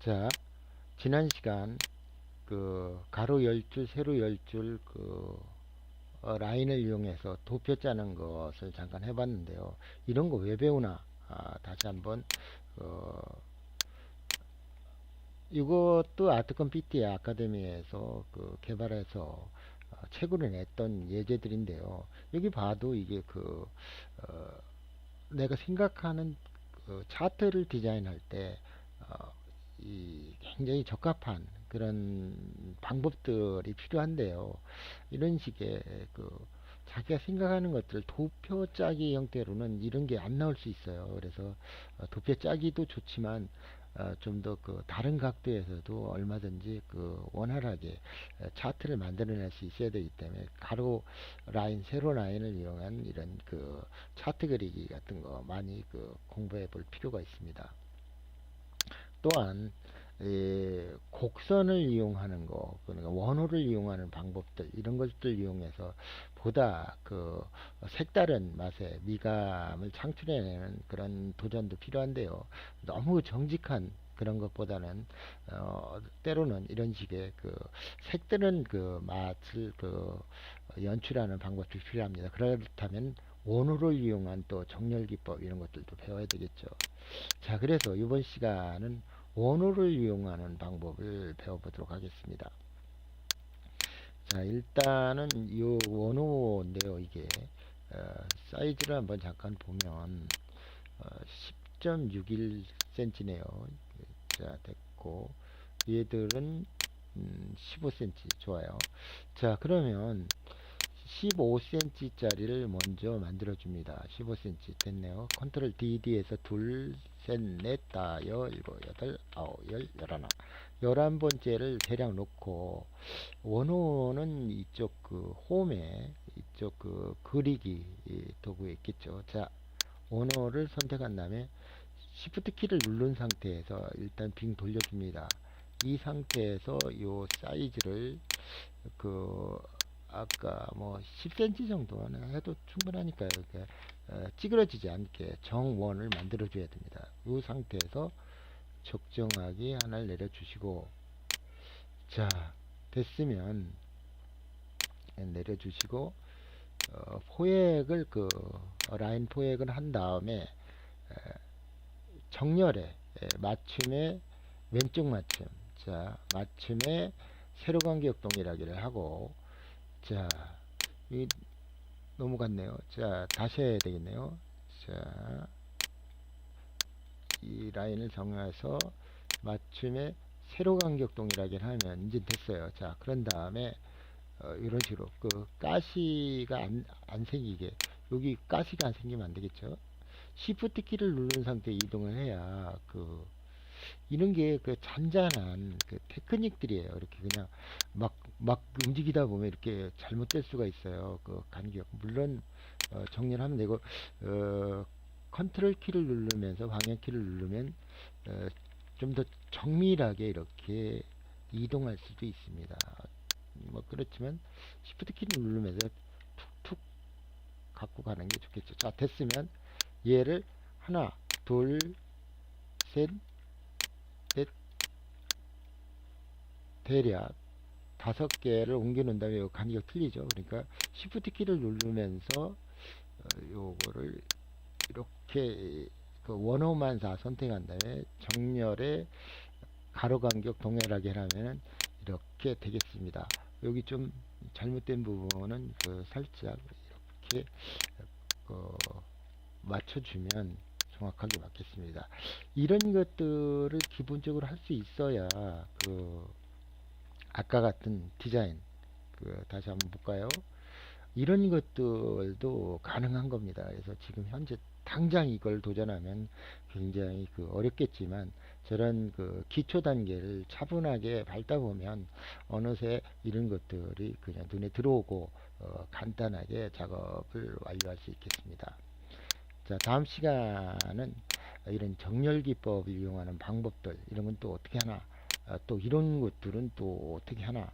자, 지난 시간 그 가로 10줄, 세로 10줄 그 어, 라인을 이용해서 도표 짜는 것을 잠깐 해봤는데요. 이런 거 왜 배우나? 아, 다시 한번 어, 이것도 아트컴 PT 아카데미에서 그 개발해서 어, 책으로 냈던 예제들인데요. 여기 봐도 이게 그 어, 내가 생각하는 그 차트를 디자인할 때 어, 이 굉장히 적합한 그런 방법들이 필요한데요. 이런 식의 그 자기가 생각하는 것들 도표 짜기 형태로는 이런 게 안 나올 수 있어요. 그래서 어, 도표 짜기도 좋지만 어, 좀더 그 다른 각도에서도 얼마든지 그 원활하게 어, 차트를 만들어낼 수 있어야 되기 때문에 가로 라인, 세로 라인을 이용한 이런 그 차트 그리기 같은 거 많이 그 공부해 볼 필요가 있습니다. 또한 이 곡선을 이용하는 거, 그러니까 원호를 이용하는 방법들 이런 것들 이용해서 보다 그 색다른 맛의 미감을 창출해내는 그런 도전도 필요한데요. 너무 정직한 그런 것보다는 어, 때로는 이런 식의 그 색다른 그 맛을 그 연출하는 방법이 필요합니다. 그렇다면 원호를 이용한 또 정렬 기법 이런 것들도 배워야 되겠죠. 자, 그래서 이번 시간은 원호를 이용하는 방법을 배워보도록 하겠습니다. 자, 일단은 이 원호인데요, 이게 어, 사이즈를 한번 잠깐 보면 어, 10.61cm네요. 자, 됐고 얘들은 음, 15cm 좋아요. 자, 그러면 15cm 짜리를 먼저 만들어 줍니다. 15cm 됐네요. 컨트롤 DD에서 둘, 셋, 넷, 다, 여, 일곱, 여덟, 아홉, 열, 열하나. 열한 번째를 대략 놓고 원호는 이쪽 그 홈에 이쪽 그 그리기 도구에 있겠죠. 자, 원호를 선택한 다음에 Shift 키를 누른 상태에서 일단 빙 돌려줍니다. 이 상태에서 요 사이즈를 그 아까 뭐 10cm 정도는 해도 충분하니까요. 이렇게 어, 찌그러지지 않게 정원을 만들어 줘야 됩니다. 이 상태에서 적정하게 하나를 내려 주시고 자 됐으면 내려 주시고 어, 포획을 그 라인 포획을 한 다음에 에, 정렬에 에, 맞춤에 왼쪽 맞춤 자 맞춤에 세로 간격 동일하기를 하고 자, 이 넘어갔네요. 자, 다시 해야 되겠네요. 자, 이 라인을 정해서 맞춤에 세로 간격 동일하게 하면 이제 됐어요. 자, 그런 다음에 어, 이런 식으로 그 가시가 안, 안 생기게 여기 가시가 안 생기면 안 되겠죠. 시프트 키를 누른 상태 이동을 해야 그 이런 게 그 잔잔한 그 테크닉들이에요. 이렇게 그냥 막, 막 움직이다 보면 이렇게 잘못될 수가 있어요. 그 간격. 물론, 어, 정리를 하면 되고, 어, 컨트롤 키를 누르면서 방향 키를 누르면, 어, 좀 더 정밀하게 이렇게 이동할 수도 있습니다. 뭐, 그렇지만, 시프트 키를 누르면서 툭툭 갖고 가는 게 좋겠죠. 자, 됐으면, 얘를 하나, 둘, 셋, 대략 다섯 개를 놓은 다음에 요 간격 틀리죠. 그러니까 Shift 키를 누르면서 어, 요거를 이렇게 그 원호만 다 선택한 다음에 정렬에 가로 간격 동일하게 하면은 이렇게 되겠습니다. 여기 좀 잘못된 부분은 그 살짝 이렇게 어, 맞춰주면 정확하게 맞겠습니다. 이런 것들을 기본적으로 할 수 있어야 그 아까 같은 디자인 그 다시 한번 볼까요? 이런 것들도 가능한 겁니다. 그래서 지금 현재 당장 이걸 도전하면 굉장히 그 어렵겠지만 저런 그 기초 단계를 차분하게 밟다 보면 어느새 이런 것들이 그냥 눈에 들어오고 어 간단하게 작업을 완료할 수 있겠습니다. 자 다음 시간은 이런 정렬 기법을 이용하는 방법들 이런 건 또 어떻게 하나 아, 또 이런 것들은 또 어떻게 하나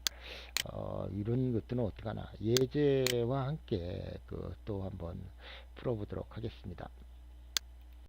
어, 이런 것들은 어떻게 하나 예제와 함께 그 또 한번 풀어보도록 하겠습니다.